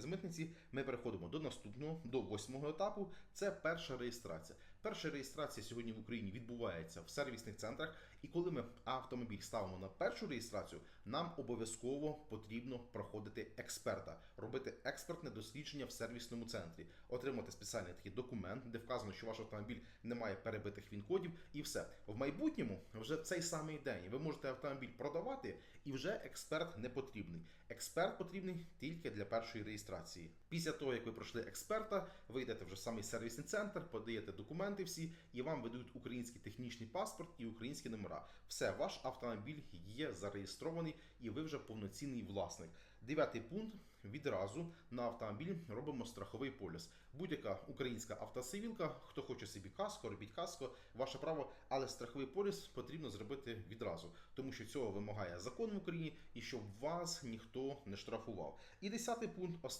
з митниці, ми переходимо до наступного, до восьмого етапу. Це перша реєстрація. Перша реєстрація сьогодні в Україні відбувається в сервісних центрах. І коли ми автомобіль ставимо на першу реєстрацію, нам обов'язково потрібно проходити експерта, робити експертне дослідження в сервісному центрі, отримати спеціальний такий документ, де вказано, що ваш автомобіль не має перебитих він-кодів, і все. В майбутньому вже в цей самий день ви можете автомобіль продавати, і вже експерт не потрібний. Експерт потрібний тільки для першої реєстрації. Після того, як ви пройшли експерта, ви йдете вже в самий сервісний центр, подаєте документи всі, і вам видають український технічний паспорт і українські номера. Все, ваш автомобіль є зареєстрований, і ви вже повноцінний власник. Дев'ятий пункт. Відразу на автомобіль робимо страховий поліс. Будь-яка українська автосивілка, хто хоче собі каско, робіть каско, ваше право, але страховий поліс потрібно зробити відразу, тому що цього вимагає закон в Україні і щоб вас ніхто не штрафував. І десятий пункт